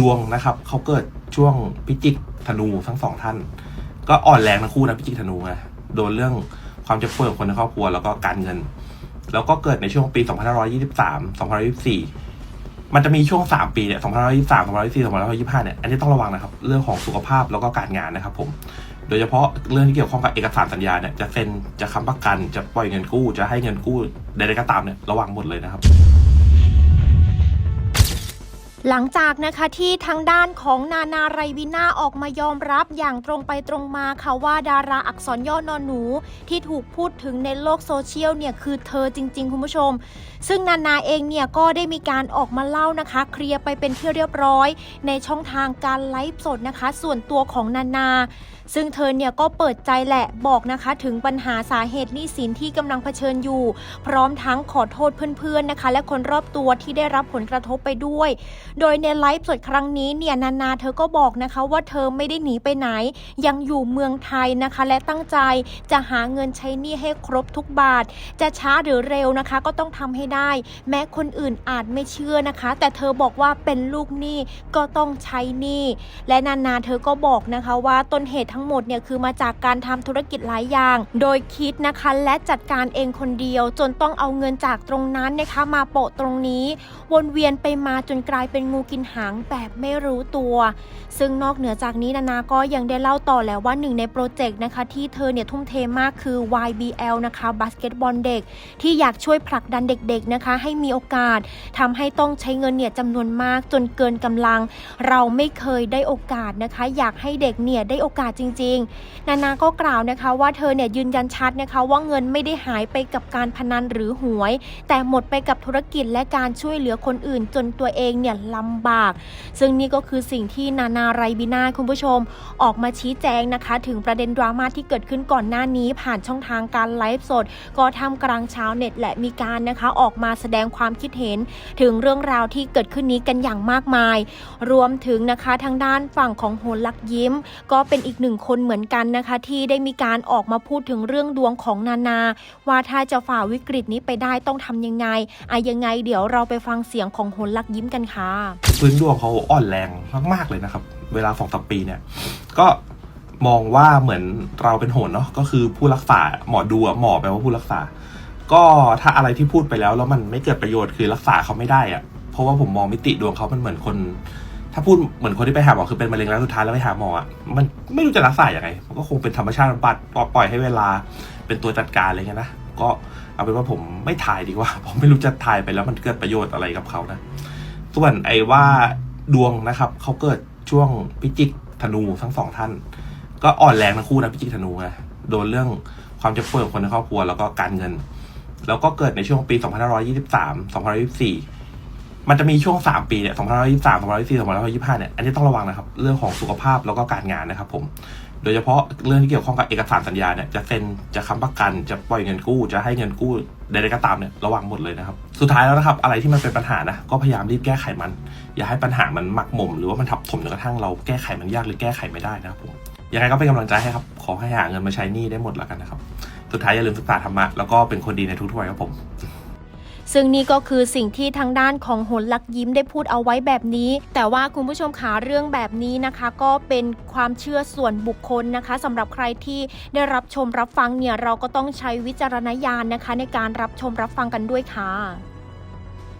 ดวงนะครับเขาเกิดช่วงพิจิกธนูทั้งสองท่าน ก็อ่อนแรงทั้งคู่นะพิจิกธนูไงโดนเรื่องความเจ็บป่วยของคนในครอบครัวแล้วก็การเงิน แล้วก็เกิดในช่วงปี 2523 2524 มันจะมีช่วง 3 ปีเนี่ย2523 2524 2525 เนี่ย อันนี้ต้องระวังนะครับ เรื่องของสุขภาพแล้วก็การงานนะครับผม โดยเฉพาะเรื่องที่เกี่ยวข้องกับเอกสารสัญญาเนี่ย จะเซ็น จะค้ำประกัน จะปล่อยเงินกู้ จะให้เงินกู้ใดๆก็ตามเนี่ย ระวังหมดเลยนะครับ หลังจากนะคะที่ทางด้านของนานาไรบิน่าออกมายอมรับอย่างตรงไปตรงมาค่ะว่าดาราอักษรย่อนอนหนู ที่ถูกพูดถึงในโลกโซเชียลเนี่ยคือเธอจริง ๆ คุณผู้ชม ซึ่งนานาเองเนี่ยก็ได้มีการออกมาเล่านะคะ เคลียร์ไปเป็นที่เรียบร้อย ในช่องทางการไลฟ์สดนะคะ ส่วนตัวของนานา ซึ่งเธอเนี่ยก็เปิดใจแหละบอกนะคะถึงปัญหาสาเหตุหนี้สินที่กำลังเผชิญอยู่ พร้อมทั้งขอโทษเพื่อนๆนะคะ และคนรอบตัวที่ได้รับผลกระทบไปด้วยโดยในไลฟ์สดครั้งนี้เนี่ยนานาเธอก็บอกนะคะว่าเธอไม่ได้หนีไปไหน ยังอยู่เมืองไทยนะคะ และตั้งใจจะหาเงินใช้หนี้ให้ครบทุกบาท จะช้าหรือเร็วนะคะ ก็ต้องทำให้ได้ แม้คนอื่นอาจไม่เชื่อนะคะ แต่เธอบอกว่าเป็นลูกหนี้ก็ต้องใช้หนี้และนานาเธอก็บอกนะคะว่าต้นเหตุทั้งหมดเนี่ยคือมาจากการทำธุรกิจหลายอย่าง โดยคิดนะคะและจัดการเองคนเดียว จนต้องเอาเงินจากตรงนั้นนะคะมาโปะตรงนี้ วนเวียนไปมาจนกลายเป็นงูกินหางแบบไม่รู้ตัว ซึ่งนอกเหนือจากนี้นานาก็ยังได้เล่าต่อแล้วว่าหนึ่งในโปรเจกต์นะคะ ที่เธอเนี่ยทุ่มเทมากคือ YBL นะคะบาสเกตบอลเด็ก ที่อยากช่วยผลักดันเด็กๆนะคะ ให้มีโอกาสทำให้ต้องใช้เงินเนี่ยจำนวนมากจนเกินกำลัง เราไม่เคยได้โอกาสนะคะ อยากให้เด็กเนี่ยได้โอกาสจริง ๆ นานาก็กล่าวนะคะว่าเธอเนี่ยยืนยันชัดนะคะว่าเงินไม่ได้หายไปกับการพนันหรือหวย แต่หมดไปกับธุรกิจและการช่วยเหลือคนอื่นจนตัวเองเนี่ยลำบาก ซึ่งนี่ก็คือสิ่งที่นานาไรบินาคุณผู้ชม ออกมาชี้แจงนะคะ ถึงประเด็นดราม่าที่เกิดขึ้นก่อนหน้านี้ ผ่านช่องทางการไลฟ์สด ก็ทำกลางชาวเน็ตและมีการนะคะออกมาแสดงความคิดเห็น ถึงเรื่องราวที่เกิดขึ้นนี้กันอย่างมากมาย รวมถึงนะคะทางด้านฝั่งของโหนลักยิ้ม ก็เป็นอีกหนึ่งคนเหมือนกันนะคะ ที่ได้มีการออกมาพูดถึงเรื่องดวงของนานา ว่าถ้าจะฝ่าวิกฤตนี้ไปได้ต้องทำยังไงอะยังไง เดี๋ยวเราไปฟังเสียงของโหนลักยิ้มกันค่ะพื้นดวงเขาอ่อนแรงมากๆเลยนะครับ เวลาสองสามปีเนี่ย ก็มองว่าเหมือนเราเป็นโหนเนาะก็คือผู้รักษาหมอดูหมอแปลว่าผู้รักษา ก็ถ้าอะไรที่พูดไปแล้วแล้วมันไม่เกิดประโยชน์คือรักษาเขาไม่ได้อะเพราะว่าผมมองมิติดวงเขามันเหมือนคน ถ้าพูดเหมือนคนที่ไปหาหมอคือเป็นมะเร็งแล้วสุดท้ายแล้วไปหาหมออะมันไม่รู้จะรักษาอย่างไงมันก็คงเป็นธรรมชาติบำบัดปล่อยให้เวลาเป็นตัวจัดการอะไรเงี้ยนะก็เอาเป็นว่าผมไม่ทายดีกว่า ผมไม่รู้จะทายไปแล้วมันเกิดประโยชน์อะไรกับเขานะ ส่วนไอ้ว่าดวงนะครับเขาเกิดช่วงพิจิกธนูทั้งสองท่าน ก็อ่อนแรงทั้งคู่นะพิจิกธนูไงโดนเรื่องความเจ็บป่วยของคนในครอบครัวแล้วก็การเงิน แล้วก็เกิดในช่วงปี 2523 2524 มันจะมีช่วง 3 ปีเนี่ย2523 2524 2525เนี่ยอันนี้ต้องระวังนะครับ เรื่องของสุขภาพแล้วก็การงานนะครับผม โดยเฉพาะเรื่องที่เกี่ยวข้องกับเอกสารสัญญาเนี่ยจะเซ็นจะค้ำประกัน จะปล่อยเงินกู้ จะให้เงินกู้ใดๆก็ตามเนี่ยระวังหมดเลยนะครับ สุดท้ายแล้วนะครับอะไรที่มันเป็นปัญหานะก็พยายามรีบแก้ไขมัน อย่าให้ปัญหามันหมักหมมหรือว่ามันทับถมจนกระทั่งเราแก้ไขมันยากหรือแก้ไขไม่ได้นะครับผมยังไงก็เป็นกำลังใจให้ครับขอให้หาเงินมาใช้หนี้ได้หมดแล้วกันนะครับสุดท้ายอย่าลืมศึกษาธรรมะแล้วก็เป็นคนดีในทุกๆวัยครับผม ซึ่งนี่ก็คือสิ่งที่ทางด้านของหนลักยิ้มได้พูดเอาไว้แบบนี้ แต่ว่าคุณผู้ชมขาเรื่องแบบนี้นะคะ ก็เป็นความเชื่อส่วนบุคคลนะคะสำหรับใครที่ได้รับชมรับฟังเนี่ยเราก็ต้องใช้วิจารณญาณนะคะ ในการรับชมรับฟังกันด้วยค่ะ